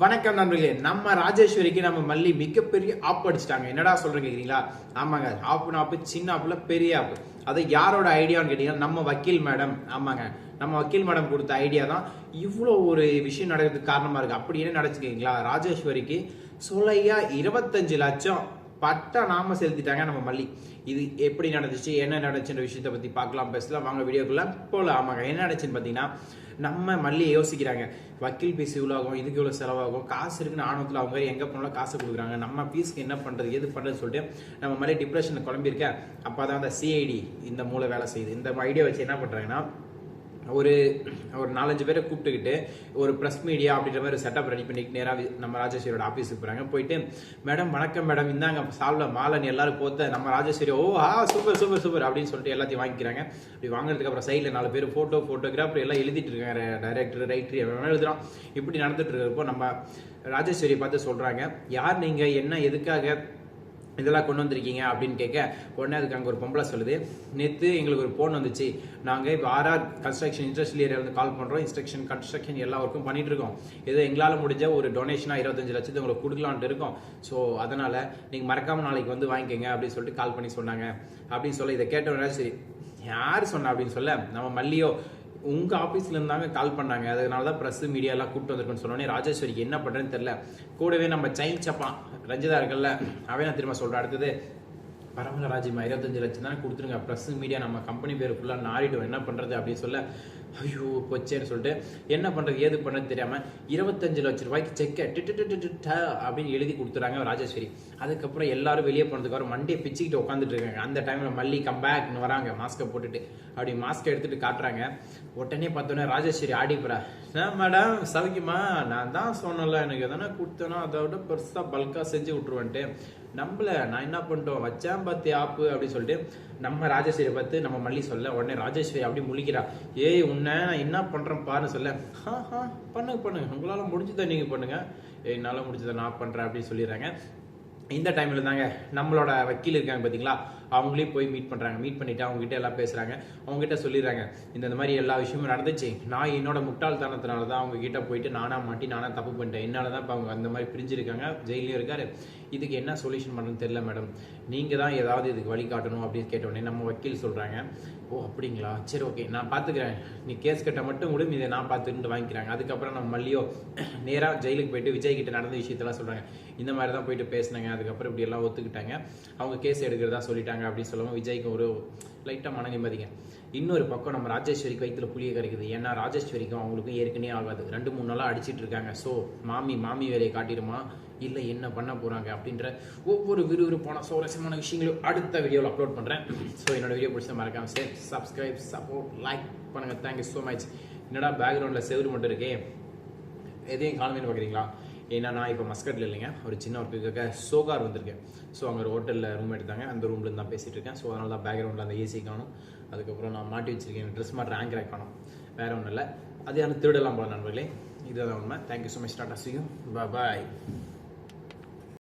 வணக்கம் நண்பர்களே. நம்ம ராஜேஸ்வரிக்கு நம்ம மல்லி மிகப்பெரிய ஆப் அடிச்சிட்டாங்க. என்னடா சொல்றீங்க கேக்குறீங்களா? ஆமாங்க. ஆப்புன்னு ஆப்பு சின்ன ஆப்புல பெரிய ஆப்பு. அது யாரோட ஐடியான்னு கேட்டீங்கன்னா நம்ம வக்கீல் மேடம். ஆமாங்க. நம்ம வக்கீல் மேடம் கொடுத்த ஐடியா தான் இவ்வளோ ஒரு விஷயம் நடக்கிறதுக்கு காரணமா இருக்கு. அப்படி என்ன நடச்சுக்கீங்களா ராஜேஸ்வரிக்கு சொல்லையா இருபத்தஞ்சு லட்சம் பட்டா நாம செலுத்திட்டாங்க நம்ம மல்லி. இது எப்படி நடந்துச்சு என்ன நடந்துச்சுன்ற விஷயத்தை பத்தி பார்க்கலாம் பேசலாம். வாங்க வீடியோக்குள்ள போல ஆமாங்க என்ன நடந்துச்சுன்னு பார்த்தீங்கன்னா நம்ம மல்லி யோசிக்கிறாங்க. வக்கீல் பீஸ் இவ்வளோ ஆகும் இதுக்கு இவ்வளோ செலவாகும் காசு இருக்குன்னு ஆணவத்தில் அவங்க எங்கே போனாலும் காசு கொடுக்குறாங்க. நம்ம ஃபீஸ்க்கு என்ன பண்ணுறது எது பண்ணுறதுன்னு சொல்லிட்டு நம்ம மல்லி டிப்ரெஷனில் குழம்பியிருக்கேன் அப்போ தான் அந்த சிஐடி இந்த மூளை வேலை செய்யுது. இந்த ஐடியா வச்சு என்ன பண்ணுறாங்கன்னா ஒரு ஒரு நாலஞ்சு பேரை கூப்பிட்டுக்கிட்டு ஒரு ப்ரெஸ் மீடியா அப்படின்ற மாதிரி செட்டப் ரெடி பண்ணிட்டு நேராக நம்ம ராஜேஸ்வரியோட ஆஃபீஸுக்கு போகிறாங்க போயிட்டு மேடம் வணக்கம் மேடம். இந்தாங்க சால்வில் மாலன் எல்லாரும் போத்த நம்ம ராஜேஸ்வரி ஓ ஆ சூப்பர் சூப்பர் சூப்பர் அப்படின்னு சொல்லிட்டு எல்லாத்தையும் வாங்கிக்கிறாங்க. அப்படி வாங்குறதுக்கு அப்புறம் சைடில் நாலு பேர் ஃபோட்டோ ஃபோட்டோகிராஃபர் எல்லாம் எழுதிட்டு இருக்காங்க. டைரக்டர் ரைட்டர் எவ்வளோ எழுதுறான். இப்படி நடந்துட்டு இருக்கிறப்போ நம்ம ராஜேஸ்வரியை பார்த்து சொல்கிறாங்க யார் நீங்கள் என்ன? எதுக்காக? இதெல்லாம் கொண்டு வந்திருக்கீங்க அப்படின்னு கேட்க உடனே அதுக்கு அங்கே ஒரு பொம்பளை சொல்லுது நேற்று எங்களுக்கு ஒரு ஃபோன் வந்துச்சு. நாங்கள் இப்போ ஆர்ஆர் கன்ஸ்ட்ரக்ஷன் இண்டஸ்ட்ரியல் ஏரியாவில் கால் பண்ணுறோம் இன்ஸ்ட்ரக்ஷன் கன்ஸ்ட்ரக்ஷன் எல்லா ஒர்க்கும் பண்ணிட்டு இருக்கோம். ஏதோ எங்களால் முடிஞ்ச ஒரு டொனேஷனாக இருபத்தஞ்சு லட்சத்து உங்களுக்கு கொடுக்கலான்ட்டு இருக்கோம். ஸோ அதனால் நீங்கள் மறக்காமல் நாளைக்கு வந்து வாங்கிக்கோங்க அப்படின்னு சொல்லிட்டு கால் பண்ணி சொன்னாங்க. அப்படின்னு சொல்ல இதை கேட்டவங்க சரி யார் சொன்னா? அப்படின்னு சொல்ல நம்ம மல்லியோ உங்கள் ஆஃபீஸ்லேருந்தாங்க கால் பண்ணாங்க. அதனால தான் ப்ரெஸ்ஸு மீடியாலாம் கூப்பிட்டு வந்திருக்குன்னு சொன்னோடனே ராஜேஸ்வரிக்கு என்ன பண்ணுறேன்னு தெரில கூடவே நம்ம சைன் சப்பான் ரஞ்சிதா இருக்கல்ல அவன் நான் திரும்ப சொல்கிறேன் அடுத்தது பரவாயில்ல ராஜிமா இருபத்தஞ்சு லட்சம் தானே கொடுத்துருங்க. ப்ரெஸ் மீடியா நம்ம கம்பெனி பேர் ஃபுல்லாக நாரிடும் என்ன பண்ணுறது அப்படின்னு சொல்ல ஐயோ கொச்சேன்னு சொல்லிட்டு என்ன பண்ணுறது ஏது பண்ணுறது தெரியாமல் இருபத்தஞ்சு லட்ச ரூபாய்க்கு செக்கை டிட்டு அப்படின்னு எழுதி கொடுத்துறாங்க ராஜேஸ்வரி. அதுக்கப்புறம் எல்லாரும் வெளியே போனதுக்கு அப்புறம் மண்டியை பிச்சுக்கிட்டு உட்காந்துட்டு இருக்காங்க. அந்த டைமில் மல்லி கம்பேக்னு வராங்க. மாஸ்க்கை போட்டுட்டு. அப்படி மாஸ்க்கை எடுத்துட்டு காட்டுறாங்க. உடனே பார்த்தோன்னே ராஜேஸ்வரி ஆடிப்புறா மேடம் சவிக்குமா நான் தான் சொன்னல எனக்கு எதனா கொடுத்தேனோ அதை விட பெருசாக பல்காக செஞ்சு விட்ருவேன்ட்டு நம்மள நான் என்ன பண்ணிட்டோம்? வச்சேன் பார்த்து ஆப்பு அப்படின்னு சொல்லிட்டு நம்ம ராஜேஸ்வரியை பார்த்து நம்ம மல்லி சொல்ல உடனே ராஜேஸ்வரி அப்படி முழிக்கிறா. ஏய் உன்னை நான் என்ன பண்ணுறேன் பாருன்னு சொல்ல. ஹா ஹா பண்ணுங்க பண்ணுங்க. உங்களால் முடிஞ்சதை நீங்கள் பண்ணுங்க. என்னால் என்னால முடிஞ்சதை நான் பண்ணுறேன் அப்படின்னு சொல்லிடுறாங்க. இந்த டைமில் தாங்க நம்மளோட வக்கீல் இருக்காங்க பார்த்தீங்களா அவங்களே போய் மீட் பண்ணுறாங்க மீட் பண்ணிவிட்டு அவங்ககிட்ட எல்லாம் பேசுகிறாங்க அவங்ககிட்ட சொல்லிடுறாங்க. இந்த மாதிரி எல்லா விஷயமும் நடந்துச்சு. நான் என்னோட முட்டாள்தனத்தினால தான் அவங்ககிட்ட போயிட்டு நானாக மாட்டி நானாக தப்பு பண்ணிட்டேன். என்னால் தான் இப்போ அவங்க அந்த மாதிரி பிரிஞ்சிருக்காங்க. ஜெயிலையும் இருக்காரு. இதுக்கு என்ன சொல்யூஷன் பண்ணுறதுன்னு தெரியல மேடம் நீங்கள் தான் ஏதாவது இதுக்கு வழி காட்டணும் அப்படின்னு கேட்டோடனே நம்ம வக்கீல் சொல்கிறாங்க ஓ அப்படிங்களா? சரி ஓகே நான் பார்த்துக்கிறேன் நீ கேஸ் கட்ட மட்டும் கூட இதை நான் பார்த்துட்டு வாங்கிக்கிறாங்க. அதுக்கப்புறம் நம்ம மல்லியோ நேராக ஜெயிலுக்கு போயிட்டு விஜய் கிட்ட நடந்த விஷயத்தெல்லாம் சொல்கிறாங்க இந்த மாதிரி தான் போயிட்டு பேசினாங்க. அதுக்கப்புறம் இப்படி எல்லாம் ஒத்துக்கிட்டாங்க. அவங்க கேஸ் எடுக்கிறதா சொல்லிட்டாங்க அப்படின்னு சொல்லவும் விஜய்க்கு ஒரு லைட்டாக மன நிம்மதிங்க. இன்னொரு பக்கம் நம்ம ராஜேஸ்வரிக்கு வயிற்றுல புளிய கரைக்குது. ஏன்னா ராஜேஸ்வரிக்கும் அவங்களுக்கும் ஏற்கனவே ஆகாது. ரெண்டு மூணு நாளாக அடிச்சிட்டு இருக்காங்க. ஸோ மாமி மாமி வேலையை காட்டிடுமா? இல்லை என்ன பண்ண போகிறாங்க அப்படின்ற ஒவ்வொரு விறுவிறுப்பான சுவாரஸ்யமான விஷயங்களும் அடுத்த வீடியோவில் அப்லோட் பண்ணுறேன் ஸோ என்னோட வீடியோ பிடிச்ச மறக்காம சேர் சப்ஸ்கிரைப் சப்போர்ட் லைக் பண்ணுங்க. தேங்க்யூ ஸோ மச் என்னடா பேக்ரவுண்டில் செவரு மட்டும் இருக்கே? எதையும் காலமேனு பார்க்குறீங்களா ஏன்னா நான் இப்போ மஸ்கட்டில் இல்லைங்க. ஒரு சின்ன ஒர்க்குக்காக சோகார் வந்திருக்கேன். ஸோ அங்கே ஒரு ஹோட்டலில் ரூம் எடுத்தாங்க. அந்த ரூம்லேருந்து தான் பேசிகிட்டு இருக்கேன். ஸோ அதனால தான் பேக்ரவுண்டில் அந்த ஏசி காணும். அதுக்கப்புறம் நான் மாட்டி வச்சிருக்கேன். ட்ரெஸ் மாதிரி ரேங்க் ரேக் காணும். வேறு ஒன்றும் இல்லை. அது யாரும் திருடலாம் போல நண்பர்களே. இதுதான் உண்மை. Thank you so much tata see you bye